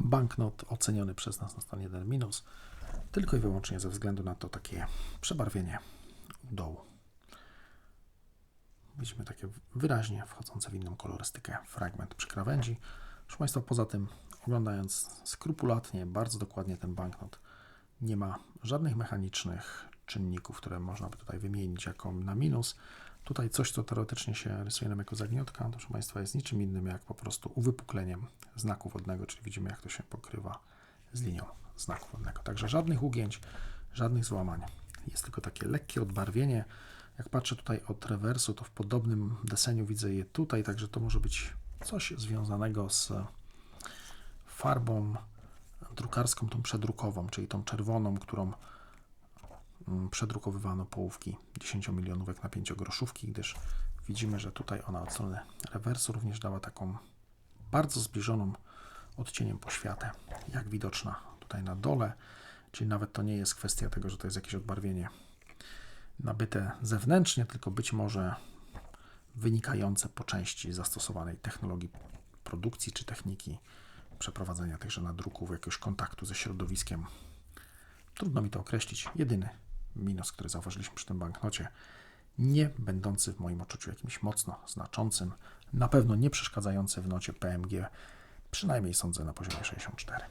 banknot oceniony przez nas na stan 1 minus, tylko i wyłącznie ze względu na to takie przebarwienie u dołu. Widzimy takie wyraźnie wchodzące w inną kolorystykę fragment przy krawędzi. Proszę Państwa, poza tym, oglądając skrupulatnie, bardzo dokładnie ten banknot, nie ma żadnych mechanicznych czynników, które można by tutaj wymienić jako na minus. Tutaj coś, co teoretycznie się rysuje nam jako zagniotka, proszę Państwa, jest niczym innym jak po prostu uwypukleniem znaku wodnego, czyli widzimy, jak to się pokrywa z linią znaku wodnego. Także żadnych ugięć, żadnych złamań. Jest tylko takie lekkie odbarwienie. Jak patrzę tutaj od rewersu, to w podobnym deseniu widzę je tutaj, także to może być coś związanego z farbą drukarską, tą przedrukową, czyli tą czerwoną, którą przedrukowywano połówki 10 milionówek na 5 groszówki, gdyż widzimy, że tutaj ona od strony rewersu również dała taką bardzo zbliżoną odcieniem poświatę, jak widoczna tutaj na dole, czyli nawet to nie jest kwestia tego, że to jest jakieś odbarwienie nabyte zewnętrznie, tylko być może wynikające po części zastosowanej technologii produkcji czy techniki przeprowadzenia tychże nadruków, jakiegoś kontaktu ze środowiskiem. Trudno mi to określić. Jedyny minus, który zauważyliśmy przy tym banknocie, nie będący w moim odczuciu jakimś mocno znaczącym, na pewno nie przeszkadzający w nocie PMG, przynajmniej sądzę na poziomie 64.